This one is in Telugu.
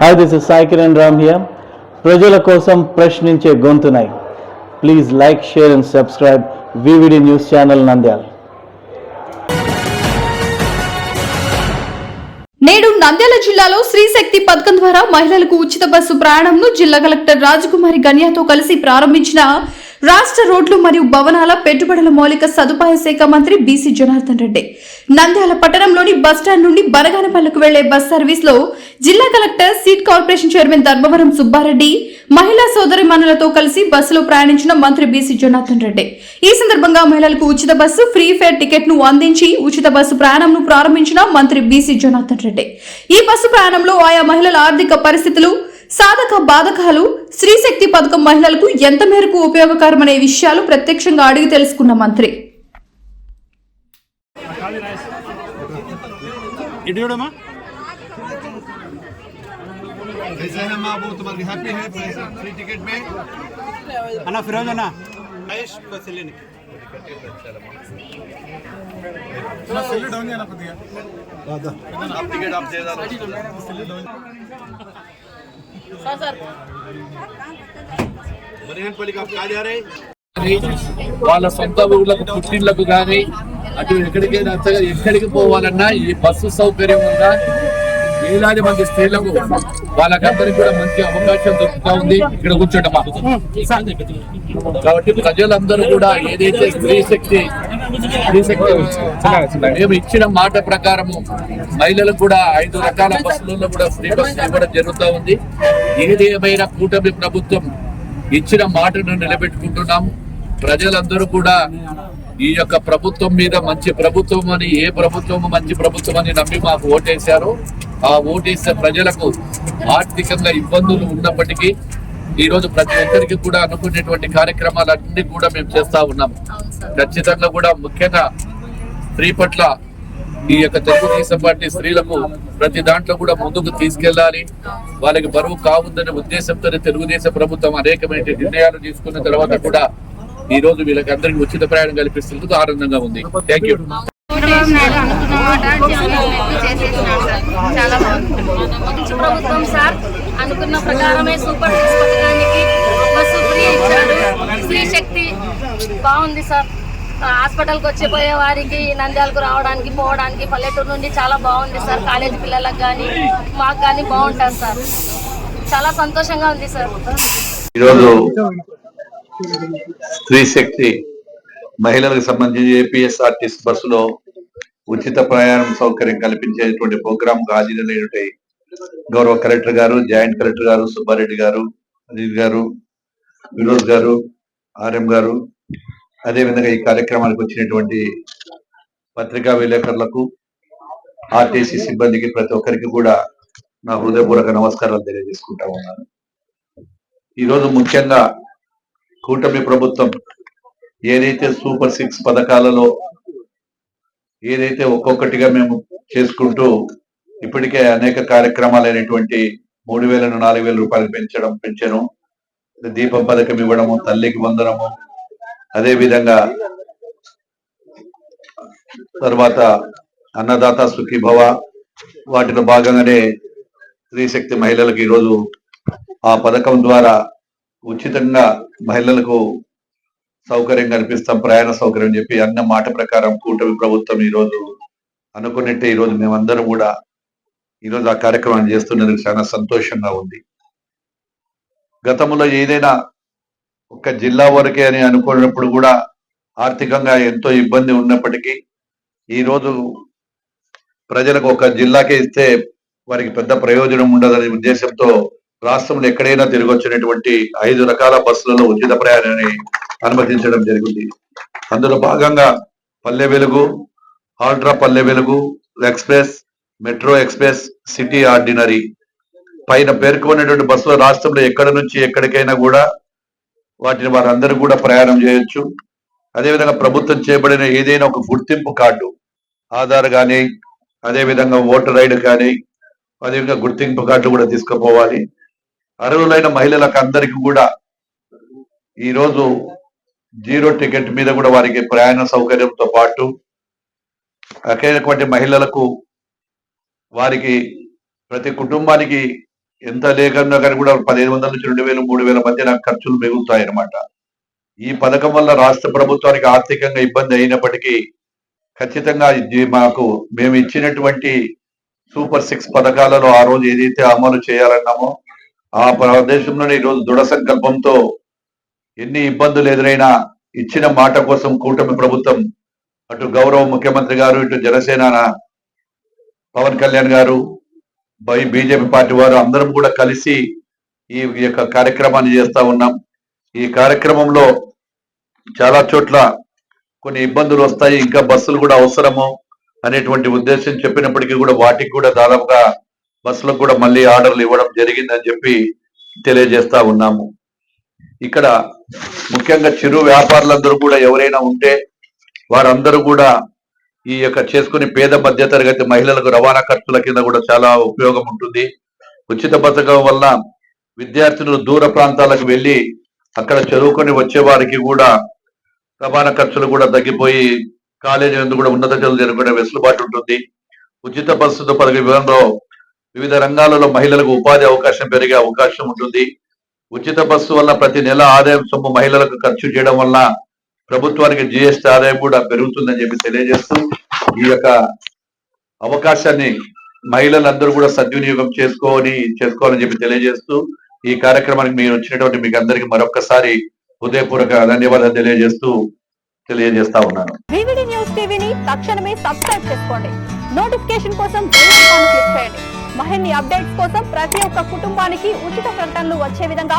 Hi this is Sai Kiran Ram here ప్రజల కోసం ప్రశ్నించే గొంతునై. Please like share and subscribe VVD news channel Nandyal నేడు నంద్యాల జిల్లాలో స్త్రీ శక్తి పథకం ద్వారా మహిళలకు ఉచిత బస్సు ప్రయాణంను జిల్లా కలెక్టర్ రాజకుమారి గనియాతో కలిసి ప్రారంభించిన రాష్ట్ర రోడ్లు మరియు భవనాల పెట్టుబడుల మౌలిక సదుపాయ శాఖ మంత్రి బీసీ జనార్దన్ రెడ్డి. నంద్యాల పట్టణంలోని బస్టాండ్ నుండి బనగానపల్లికి వెళ్ళే బస్ సర్వీస్లో జిల్లా collector seat corporation chairman Dharmavaram Subba Reddy మహిళా సోదరి మనులతో కలిసి బస్సులో ప్రయాణించిన మంత్రి బీసీ జనార్దన్ రెడ్డి. ఈ సందర్భంగా మహిళలకు ఉచిత బస్సు ఫ్రీ ఫేర్ టికెట్ను అందించి ఉచిత బస్సు ప్రయాణంను ప్రారంభించిన మంత్రి బీసీ జనార్దన్ రెడ్డి. ఈ బస్సు ప్రయాణంలో ఆయా మహిళల ఆర్థిక పరిస్థితులు సాధక బాధకాలు స్త్రీశక్తి పథకం మహిళలకు ఎంత మేరకు ఉపయోగకరమనే విషయాలు ప్రత్యక్షంగా అడిగి తెలుసుకున్న మంత్రి. టికెట్ ఆఫ్ వాళ్ళ సొంత ఊర్లకు పుట్టిళ్ళకు కానీ అటు ఎక్కడికైనా ఎక్కడికి పోవాలన్నా ఈ బస్సు సౌకర్యం వల్ల వేలాది మంది స్త్రీలకు వాళ్ళకందరికి కూడా మంచి అవకాశం దొరుకుతా ఉంది. ఇక్కడ కూర్చోటమా కాబట్టి ప్రజలందరూ కూడా ఏదైతే స్త్రీ శక్తి మేము ఇచ్చిన మాట ప్రకారము మహిళలకు కూడా ఐదు రకాల బస్సులలో కూడా ఫ్రీ బస్సు ఇవ్వడం జరుగుతూ ఉంది. ఏది ఏమైనా కూటమి ప్రభుత్వం ఇచ్చిన మాటను నిలబెట్టుకుంటున్నాము. ప్రజలందరూ కూడా ఈ యొక్క ప్రభుత్వం మీద మంచి ప్రభుత్వం అని ఏ ప్రభుత్వం మంచి ప్రభుత్వం అని నమ్మి మాకు ఓటేశారు. ఆ ఓటేసే ప్రజలకు ఆర్థికంగా ఇబ్బందులు ఉన్నప్పటికీ ఈ రోజు ప్రతి ఒక్కరికి కూడా అనుకునేటువంటి కార్యక్రమాలన్నీ కూడా మేము చేస్తా ఉన్నాం. ఖచ్చితంగా కూడా ముఖ్యంగా స్త్రీ పట్ల ఈ యొక్క తెలుగుదేశం పార్టీ స్త్రీలకు ప్రతి దాంట్లో కూడా ముందుకు తీసుకెళ్ళాలి వాళ్ళకి బరువు కావద్దనే ఉద్దేశంతో తెలుగుదేశం ప్రభుత్వం అనేకమైన నిర్ణయాలు తీసుకున్న తర్వాత కూడా ఈ రోజు వీళ్ళకి అందరికి ఉచిత ప్రయాణం కల్పిస్తున్నందుకు ఆనందంగా ఉంది. థ్యాంక్ యూ చాలా బాగుంది. ప్రభుత్వం సార్ అనుకున్న ప్రకారమే సూపర్ హాస్పిటల్కి బస్సు ఫ్రీ ఇచ్చాడు. స్త్రీ శక్తి బాగుంది సార్. హాస్పిటల్కి వచ్చిపోయే వారికి నంద్యాలకు రావడానికి పోవడానికి పల్లెటూరు నుండి చాలా బాగుంది సార్. కాలేజీ పిల్లలకు కానీ మాకు కానీ బాగుంటుంది సార్. చాలా సంతోషంగా ఉంది సార్. ఈరోజు స్త్రీ శక్తి మహిళలకు సంబంధించి ఏపీఎస్ఆర్టీసీ బస్సులో ఉచిత ప్రయాణం సౌకర్యం కల్పించేటువంటి ప్రోగ్రాం హాజరైనటువంటి గౌరవ కలెక్టర్ గారు జాయింట్ కలెక్టర్ గారు సుబ్బారెడ్డి గారు అనిల్ గారు వినోద్ గారు ఆర్ఎం గారు అదేవిధంగా ఈ కార్యక్రమానికి వచ్చినటువంటి పత్రికా విలేకరులకు ఆర్టీసీ సిబ్బందికి ప్రతి ఒక్కరికి కూడా నా హృదయపూర్వక నమస్కారాలు తెలియజేసుకుంటా ఉన్నాను. ఈరోజు ముఖ్యంగా కూటమి ప్రభుత్వం ఏదైతే సూపర్ సిక్స్ పథకాలలో ఏదైతే ఒక్కొక్కటిగా మేము చేసుకుంటూ ఇప్పటికే అనేక కార్యక్రమాలైనటువంటి మూడు వేలను నాలుగు వేల రూపాయలు పెంచడం పెంచను. దీపం పథకం ఇవ్వడము తల్లికి వందనము. అదే విధంగా తర్వాత అన్నదాత సుఖీభవ వాటిలో భాగంగానే స్త్రీశక్తి మహిళలకు ఈరోజు ఆ పథకం ద్వారా ఉచితంగా మహిళలకు సౌకర్యం కల్పిస్తాం ప్రయాణ సౌకర్యం చెప్పి అన్న మాట ప్రకారం కూటమి ప్రభుత్వం ఈ రోజు అనుకున్నట్టే ఈ రోజు మేమందరం కూడా ఈ రోజు ఆ కార్యక్రమాన్ని చేస్తున్నందుకు చాలా సంతోషంగా ఉంది. గతంలో ఏదైనా ఒక జిల్లా వరకే అని అనుకున్నప్పుడు కూడా ఆర్థికంగా ఎంతో ఇబ్బంది ఉన్నప్పటికీ ఈ రోజు ప్రజలకు ఒక జిల్లాకే ఇస్తే వారికి పెద్ద ప్రయోజనం ఉండదనే ఉద్దేశంతో రాష్ట్రంలో ఎక్కడైనా తిరిగి వచ్చినటువంటి ఐదు రకాల బస్సులలో ఉచిత ప్రయాణాన్ని అనుమతించడం జరిగింది. అందులో భాగంగా పల్లె Velugu ultra Palle Velugu express metro express city ordinary. పైన పేర్కొన్నటువంటి బస్సులు రాష్ట్రంలో ఎక్కడ నుంచి ఎక్కడికైనా కూడా వాటిని వారందరూ కూడా ప్రయాణం చేయొచ్చు. అదేవిధంగా ప్రభుత్వం చేయబడిన ఏదైనా ఒక గుర్తింపు కార్డు ఆధార్ కానీ అదేవిధంగా ఓటర్ ఐడి కానీ అదేవిధంగా గుర్తింపు కార్డు కూడా తీసుకుపోవాలి. అర్హులైన మహిళలకు అందరికీ కూడా ఈరోజు జీరో టికెట్ మీద కూడా వారికి ప్రయాణ సౌకర్యంతో పాటు అక్కడ మహిళలకు వారికి ప్రతి కుటుంబానికి ఎంత లేకుండా కానీ కూడా పదిహేను వందల నుంచి రెండు వేలు మూడు వేల మధ్య నాకు ఖర్చులు మిగులుతాయి అన్నమాట. ఈ పథకం వల్ల రాష్ట్ర ప్రభుత్వానికి ఆర్థికంగా ఇబ్బంది అయినప్పటికీ ఖచ్చితంగా ఇది మాకు మేము ఇచ్చినటువంటి సూపర్ సిక్స్ పథకాలలో ఆ రోజు ఏదైతే అమలు చేయాలన్నామో ఆ ప్రదేశంలోనే ఈరోజు దృఢ సంకల్పంతో ఎన్ని ఇబ్బందులు ఎదురైనా ఇచ్చిన మాట కోసం కూటమి ప్రభుత్వం అటు గౌరవ ముఖ్యమంత్రి గారు ఇటు జనసేన పవన్ కళ్యాణ్ గారు బై బీజేపీ పార్టీ వారు అందరం కూడా కలిసి ఈ యొక్క కార్యక్రమాన్ని చేస్తా ఉన్నాం. ఈ కార్యక్రమంలో చాలా చోట్ల కొన్ని ఇబ్బందులు వస్తాయి ఇంకా బస్సులు కూడా అవసరము అనేటువంటి ఉద్దేశం చెప్పినప్పటికీ కూడా వాటికి కూడా దాదాపుగా బస్సులకు కూడా మళ్ళీ ఆర్డర్లు ఇవ్వడం జరిగిందని చెప్పి తెలియజేస్తా ఉన్నాము. ఇక్కడ ముఖ్యంగా చిరు వ్యాపారులందరూ కూడా ఎవరైనా ఉంటే వారందరూ కూడా ఈ యొక్క చేసుకుని పేద మధ్య తరగతి మహిళలకు రవాణా ఖర్చుల కింద కూడా చాలా ఉపయోగం ఉంటుంది. ఉచిత పథకం వల్ల విద్యార్థులు దూర ప్రాంతాలకు వెళ్ళి అక్కడ చదువుకొని వచ్చే వారికి కూడా రవాణా ఖర్చులు కూడా తగ్గిపోయి కాలేజీ నందు కూడా ఉన్నత చదువులు జరుపుకునే వెసులుబాటు ఉంటుంది. ఉచిత బస్సు పలు వివరంలో వివిధ రంగాలలో మహిళలకు ఉపాధి అవకాశం పెరిగే అవకాశం ఉంటుంది. ఉచిత బస్సు వల్ల ప్రతి నెల ఆదాయం సొమ్ము మహిళలకు ఖర్చు చేయడం వల్ల ప్రభుత్వానికి జిఎస్టీ ఆదాయం కూడా పెరుగుతుందని చెప్పి తెలియజేస్తూ ఈ యొక్క అవకాశాన్ని మహిళలందరూ కూడా సద్వినియోగం చేసుకోని చేసుకోవాలని చెప్పి తెలియజేస్తూ ఈ కార్యక్రమానికి మీరు వచ్చినటువంటి మీకు అందరికి మరొకసారి హృదయపూర్వక ధన్యవాదాలు తెలియజేస్తూ తెలియజేస్తా ఉన్నాను. న్యూస్ టీవీని తక్షణమే సబ్స్క్రైబ్ చేసుకోండి. నోటిఫికేషన్ కోసం క్లిక్ చేయండి. మహిళ అప్డేట్స్ కోసం ప్రతి ఒక్క కుటుంబానికి ఉచిత ప్రకటనలు వచ్చే విధంగా